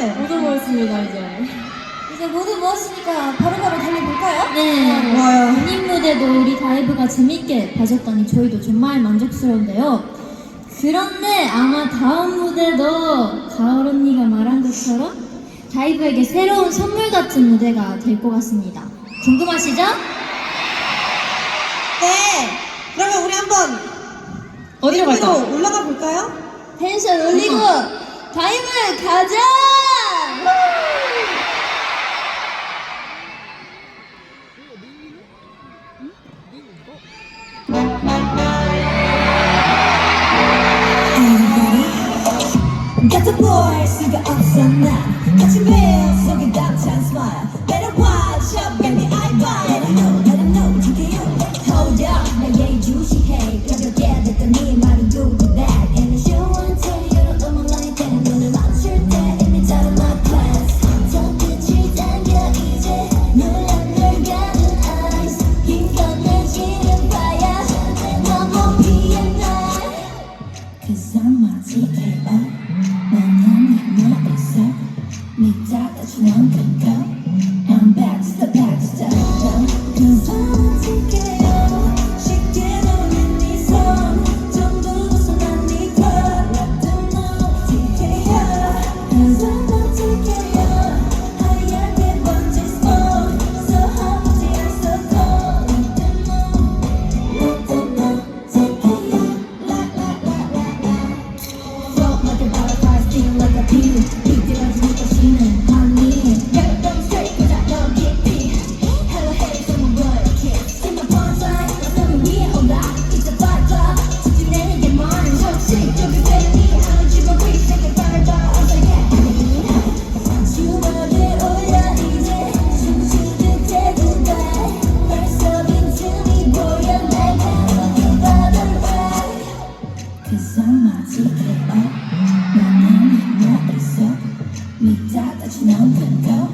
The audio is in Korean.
네. 모두 모였습니다 이제. 이제 모두 모았으니까 바로바로 달려볼까요? 네. 좋아요. 본인 무대도 우리 다이브가 재밌게 봐줬더니 저희도 정말 만족스러운데요. 그런데 아마 다음 무대도 가을 언니가 말한 것처럼 다이브에게 새로운 선물 같은 무대가 될 것 같습니다. 궁금하시죠? 네. 그러면 우리 한번 어디로 위로 올라가 볼까요? 텐션 올리고 다이브 가자! Get your bills, so get downtown smile. Better watch out, baby, I buy. Let her know, let her know, GKO. Hold up, 나 얘의 주식해. 가볍게 됐던 네 말은 do that. And if you want to, you don't know my life. 난 눈을 맞출 my class. 저 끝을 당겨 이제 눈안 열가는 eyes. 긴건 내지는 Cause I'm my TKO. Now the Now, now, now.